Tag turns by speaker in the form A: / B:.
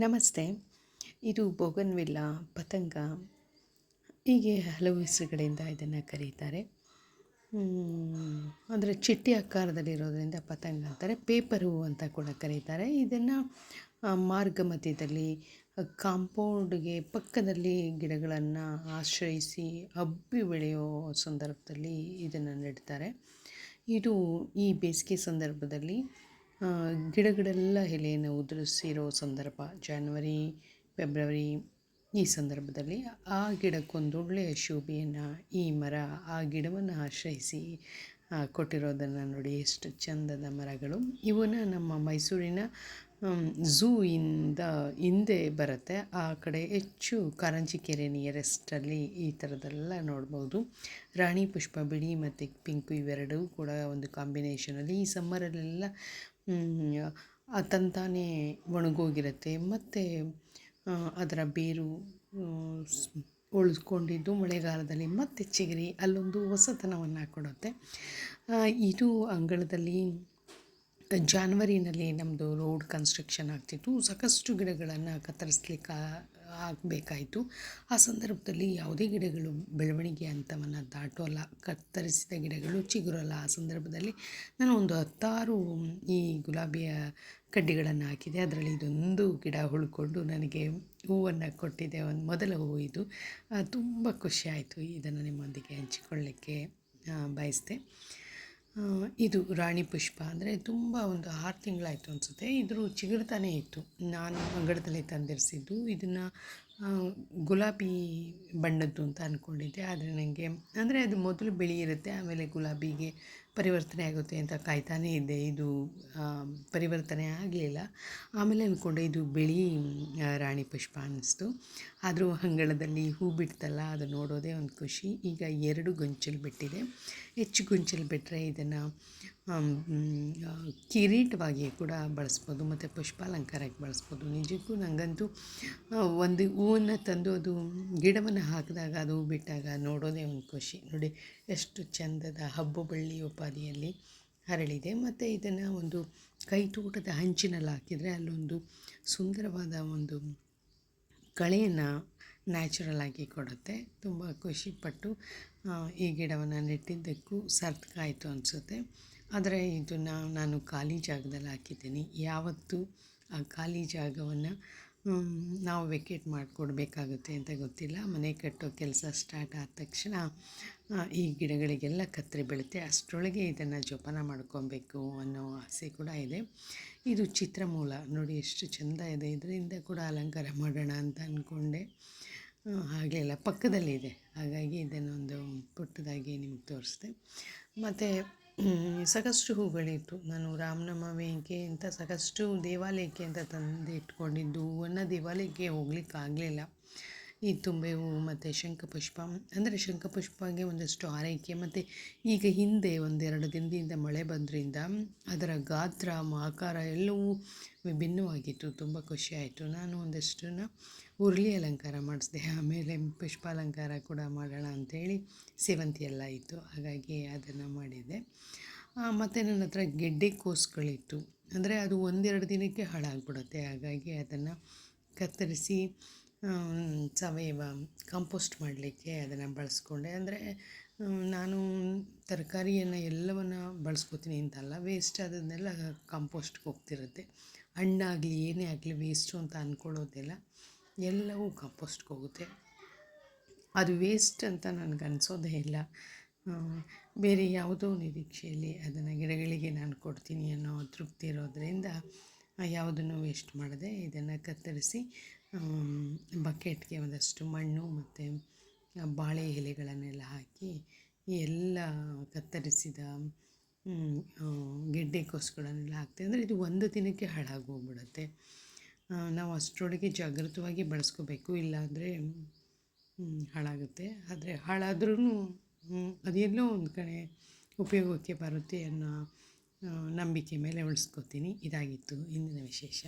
A: ನಮಸ್ತೆ. ಇದು ಬೋಗನ್ವಿಲ್ಲ ಪತಂಗ. ಹೀಗೆ ಹಲವು ಹೆಸರುಗಳಿಂದ ಇದನ್ನು ಕರೀತಾರೆ. ಅಂದರೆ ಚಿಟ್ಟಿ ಆಕಾರದಲ್ಲಿರೋದ್ರಿಂದ ಪತಂಗ ಅಂತಾರೆ. ಪೇಪರ್ ಅಂತ ಕೂಡ ಕರೀತಾರೆ. ಇದನ್ನು ಮಾರ್ಗ ಮಧ್ಯದಲ್ಲಿ ಕಾಂಪೌಂಡ್ಗೆ ಪಕ್ಕದಲ್ಲಿ ಗಿಡಗಳನ್ನು ಆಶ್ರಯಿಸಿ ಹಬ್ಬಿ ಬೆಳೆಯೋ ಸಂದರ್ಭದಲ್ಲಿ ಇದನ್ನು ನೆಡ್ತಾರೆ. ಇದು ಈ ಬೇಸಿಗೆ ಸಂದರ್ಭದಲ್ಲಿ ಗಿಡಗಳೆಲ್ಲ ಎಲೆಯನ್ನು ಉದುರಿಸಿರೋ ಸಂದರ್ಭ, ಜಾನ್ವರಿ, ಫೆಬ್ರವರಿ, ಈ ಸಂದರ್ಭದಲ್ಲಿ ಆ ಗಿಡಕ್ಕೊಂದೊಳ್ಳೆಯ ಶೋಭೆಯನ್ನು, ಈ ಮರ, ಆ ಗಿಡವನ್ನು ಆಶ್ರಯಿಸಿ ಕೊಟ್ಟಿರೋದನ್ನು ನೋಡಿ ಎಷ್ಟು ಚಂದದ ಮರಗಳು. ಇವನ್ನು ನಮ್ಮ ಮೈಸೂರಿನ ಝೂ ಇಂದ ಹಿಂದೆ ಬರುತ್ತೆ. ಆ ಕಡೆ ಹೆಚ್ಚು ಕಾರಂಜಿ ಕೆರೆ ನಿಯರೆಸ್ಟಲ್ಲಿ ಈ ಥರದ್ದೆಲ್ಲ ನೋಡ್ಬೋದು. ರಾಣಿ ಪುಷ್ಪ, ಬಿಳಿ ಮತ್ತು ಪಿಂಕು ಇವೆರಡೂ ಕೂಡ ಒಂದು ಕಾಂಬಿನೇಷನಲ್ಲಿ ಈ ಸಮ್ಮರಲ್ಲೆಲ್ಲ ತಂತಾನೇ ಒಣಗೋಗಿರುತ್ತೆ. ಮತ್ತು ಅದರ ಬೇರು ಉಳಿಸ್ಕೊಂಡಿದ್ದು ಮಳೆಗಾಲದಲ್ಲಿ. ಮತ್ತೆ ಚಿಗುರಿ, ಅಲ್ಲೊಂದು ಹೊಸತನವನ್ನು ಕೊಡುತ್ತೆ. ಇದು ಅಂಗಳದಲ್ಲಿ ಜಾನ್ವರಿನಲ್ಲಿ ನಮ್ಮದು ರೋಡ್ ಕನ್ಸ್ಟ್ರಕ್ಷನ್ ಆಗ್ತಿತ್ತು. ಸಾಕಷ್ಟು ಗಿಡಗಳನ್ನು ಕತ್ತರಿಸ್ಲಿಕ್ಕೆ ಆಗಬೇಕಾಯಿತು. ಆ ಸಂದರ್ಭದಲ್ಲಿ ಯಾವುದೇ ಗಿಡಗಳು ಬೆಳವಣಿಗೆ ಹಂತವನ್ನು ದಾಟೋಲ್ಲ. ಕತ್ತರಿಸಿದ ಗಿಡಗಳು ಚಿಗುರಲ್ಲ. ಆ ಸಂದರ್ಭದಲ್ಲಿ ನಾನು ಒಂದು ಹತ್ತಾರು ಈ ಗುಲಾಬಿಯ ಕಡ್ಡಿಗಳನ್ನು ಹಾಕಿದೆ. ಅದರಲ್ಲಿ ಇದೊಂದು ಗಿಡ ಹುಳ್ಕೊಂಡು ನನಗೆ ಹೂವನ್ನು ಕೊಟ್ಟಿದೆ. ಒಂದು ಮೊದಲ ಹೂವು ಇದು. ತುಂಬ ಖುಷಿಯಾಯಿತು ಇದನ್ನು ನಿಮ್ಮೊಂದಿಗೆ ಹಂಚಿಕೊಳ್ಳಿಕ್ಕೆ ಬಯಸಿದೆ ಇದು ರಾಣಿ ಪುಷ್ಪ ಅಂದರೆ ತುಂಬ ಒಂದು ಆರು ತಿಂಗಳಾಯಿತು ಅನಿಸುತ್ತೆ. ಇದ್ರ ಚಿಗುರ್ತಾನೇ ಇತ್ತು. ನಾನು ಅಂಗಡದಲ್ಲಿ ತಂದಿರಿಸಿದ್ದು. ಇದನ್ನು ಗುಲಾಬಿ ಬಣ್ಣದ್ದು ಅಂತ ಅಂದ್ಕೊಂಡಿದ್ದೆ ಆದರೆ ನನಗೆ ಅಂದರೆ ಅದು ಮೊದಲು ಬಿಳಿ ಇರುತ್ತೆ, ಆಮೇಲೆ ಗುಲಾಬಿಗೆ ಪರಿವರ್ತನೆ ಆಗುತ್ತೆ ಅಂತ ಕಾಯ್ತಾನೇ ಇದ್ದೆ. ಇದು ಪರಿವರ್ತನೆ ಆಗಲಿಲ್ಲ. ಆಮೇಲೆ ಅಂದ್ಕೊಂಡೆ ಇದು ಬಿಳಿ ರಾಣಿ ಪುಷ್ಪ ಅನ್ನಿಸ್ತು ಆದರೂ ಅಂಗಳದಲ್ಲಿ ಹೂ ಬಿಡ್ತಲ್ಲ, ಅದು ನೋಡೋದೇ ಒಂದು ಖುಷಿ. ಈಗ ಎರಡು ಗೊಂಚಲು ಬಿಟ್ಟಿದೆ. ಹೆಚ್ಚು ಗೊಂಚಲು ಬಿಟ್ಟರೆ ಇದನ್ನು ಕಿರೀಟವಾಗಿ ಕೂಡ ಬಳಸ್ಬೋದು. ಮತ್ತು ಪುಷ್ಪಾಲಂಕಾರಕ್ಕೆ ಬಳಸ್ಬೋದು. ನಿಜಕ್ಕೂ ನನಗಂತೂ ಒಂದು ಹೂವನ್ನು ತಂದು ಅದು ಗಿಡವನ್ನು ಹಾಕಿದಾಗ, ಅದು ಹೂ ಬಿಟ್ಟಾಗ ನೋಡೋದೇ ಒಂದು ಖುಷಿ. ನೋಡಿ ಎಷ್ಟು ಚಂದದ ಹಬ್ಬು ಬಳ್ಳಿ ಉಪಾದಿಯಲ್ಲಿ ಹರಳಿದೆ. ಮತ್ತು ಇದನ್ನು ಒಂದು ಕೈತೋಟದ ಹಂಚಿನಲ್ಲಿ ಹಾಕಿದರೆ ಅಲ್ಲೊಂದು ಸುಂದರವಾದ ಒಂದು ಕಳೆಯನ್ನು ನ್ಯಾಚುರಲ್ ಆಗಿ ಕೊಡುತ್ತೆ. ತುಂಬ ಖುಷಿಪಟ್ಟು ಈ ಗಿಡವನ್ನು ನೆಟ್ಟಿದ್ದಕ್ಕೂ ಸಾರ್ಥಕ ಆಯಿತು ಅನಿಸುತ್ತೆ. ಆದರೆ ಇದನ್ನು ನಾನು ಖಾಲಿ ಜಾಗದಲ್ಲಿ ಹಾಕಿದ್ದೀನಿ. ಯಾವತ್ತು ಆ ಖಾಲಿ ಜಾಗವನ್ನು ನಾವು ವೆಕೇಟ್ ಮಾಡಿಕೊಡ್ಬೇಕಾಗುತ್ತೆ ಅಂತ ಗೊತ್ತಿಲ್ಲ. ಮನೆ ಕಟ್ಟೋ ಕೆಲಸ ಸ್ಟಾರ್ಟ್ ಆದ ತಕ್ಷಣ ಈ ಗಿಡಗಳಿಗೆಲ್ಲ ಕತ್ತರಿ ಬೀಳುತ್ತೆ. ಅಷ್ಟರೊಳಗೆ ಇದನ್ನು ಜೋಪಾನ ಮಾಡ್ಕೊಬೇಕು ಅನ್ನೋ ಆಸೆ ಕೂಡ ಇದೆ. ಇದು ಚಿತ್ರಮೂಲ. ನೋಡಿ, ಎಷ್ಟು ಚೆಂದ ಇದೆ. ಇದರಿಂದ ಕೂಡ ಅಲಂಕಾರ ಮಾಡೋಣ ಅಂತ ಅಂದ್ಕೊಂಡೆ ಆಗಲಿಲ್ಲ. ಪಕ್ಕದಲ್ಲಿದೆ ಹಾಗಾಗಿ ಇದನ್ನೊಂದು ಪುಟ್ಟದಾಗಿ ನಿಮ್ಗೆ ತೋರಿಸಿದೆ. ಮತ್ತು ಸಾಕಷ್ಟು ಹೂಗಳಿತ್ತು. ನಾನು ರಾಮನವಮಿಗೆ ಅಂತ ಸಾಕಷ್ಟು ದೇವಾಲಯಕ್ಕೆ ಅಂತ ತಂದು ಇಟ್ಕೊಂಡಿದ್ದು ಹೂವನ್ನು ದೇವಾಲಯಕ್ಕೆ ಹೋಗ್ಲಿಕ್ಕೆ ಆಗಲಿಲ್ಲ ಈ ತುಂಬೆ ಹೂವು ಮತ್ತು ಶಂಖಪುಷ್ಪ. ಅಂದರೆ ಶಂಖಪುಷ್ಪಗೆ ಒಂದಷ್ಟು ಆರೈಕೆ. ಮತ್ತು ಈಗ ಹಿಂದೆ ಒಂದೆರಡು ದಿನದಿಂದ ಮಳೆ ಬಂದ್ರಿಂದ ಅದರ ಗಾತ್ರ ಆಕಾರ ಎಲ್ಲವೂ ವಿಭಿನ್ನವಾಗಿತ್ತು. ತುಂಬ ಖುಷಿಯಾಯಿತು ನಾನು ಒಂದಷ್ಟನ್ನು ಉರುಳಿ ಅಲಂಕಾರ ಮಾಡಿಸಿದೆ. ಆಮೇಲೆ ಪುಷ್ಪಾಲಂಕಾರ ಕೂಡ ಮಾಡೋಣ ಅಂಥೇಳಿ ಸೇವಂತಿ ಎಲ್ಲ ಇತ್ತು. ಹಾಗಾಗಿ ಅದನ್ನು ಮಾಡಿದೆ. ಮತ್ತು ನನ್ನ ಹತ್ರ ಗೆಡ್ಡೆ ಕೋಸುಗಳಿತ್ತು. ಅಂದರೆ ಅದು ಒಂದೆರಡು ದಿನಕ್ಕೆ ಹಾಳಾಗ್ಬಿಡುತ್ತೆ. ಹಾಗಾಗಿ ಅದನ್ನು ಕತ್ತರಿಸಿ ಸಾವಯವ ಕಾಂಪೋಸ್ಟ್ ಮಾಡಲಿಕ್ಕೆ ಅದನ್ನು ಬಳಸ್ಕೊಂಡೆ. ಅಂದರೆ ನಾನು ತರಕಾರಿಯನ್ನು ಎಲ್ಲವನ್ನು ಬಳಸ್ಕೋತೀನಿ ಅಂತಲ್ಲ ವೇಸ್ಟ್ ಆದದನ್ನೆಲ್ಲ ಕಾಂಪೋಸ್ಟ್ಗೆ ಹೋಗ್ತಿರುತ್ತೆ. ಹಣ್ಣಾಗಲಿ, ಏನೇ ಆಗಲಿ ವೇಸ್ಟು ಅಂತ ಅಂದ್ಕೊಳ್ಳೋದಿಲ್ಲ ಎಲ್ಲವೂ ಕಾಂಪೋಸ್ಟ್ಗೆ ಹೋಗುತ್ತೆ. ಅದು ವೇಸ್ಟ್ ಅಂತ ನನಗೆ ಅನಿಸೋದೇ ಇಲ್ಲ. ಬೇರೆ ಯಾವುದೋ ನಿರೀಕ್ಷೆಯಲ್ಲಿ ಅದನ್ನು ಗಿಡಗಳಿಗೆ ನಾನು ಕೊಡ್ತೀನಿ ಅನ್ನೋ ತೃಪ್ತಿ ಇರೋದರಿಂದ ಯಾವುದನ್ನು ವೇಸ್ಟ್ ಮಾಡದೆ ಇದನ್ನು ಕತ್ತರಿಸಿ ಬಕೆಟ್ಗೆ ಒಂದಷ್ಟು ಮಣ್ಣು ಮತ್ತು ಬಾಳೆ ಎಲೆಗಳನ್ನೆಲ್ಲ ಹಾಕಿ ಎಲ್ಲ ಕತ್ತರಿಸಿದ ಗೆಡ್ಡೆಕೋಸುಗಳನ್ನೆಲ್ಲ ಹಾಕ್ತೇವೆ. ಅಂದರೆ ಇದು ಒಂದು ದಿನಕ್ಕೆ ಹಾಳಾಗೋಗ್ಬಿಡುತ್ತೆ ನಾವು ಅಷ್ಟರೊಳಗೆ ಜಾಗೃತವಾಗಿ ಬಳಸ್ಕೋಬೇಕು. ಇಲ್ಲಾಂದರೆ ಹಾಳಾಗುತ್ತೆ. ಆದರೆ ಹಾಳಾದ್ರೂ ಅದೆಲ್ಲೋ ಒಂದು ಕಡೆ ಉಪಯೋಗಕ್ಕೆ ಬರುತ್ತೆ ಅನ್ನೋ ನಂಬಿಕೆ ಮೇಲೆ ಉಳಿಸ್ಕೊತೀನಿ. ಇದಾಗಿತ್ತು ಇಂದಿನ ವಿಶೇಷ.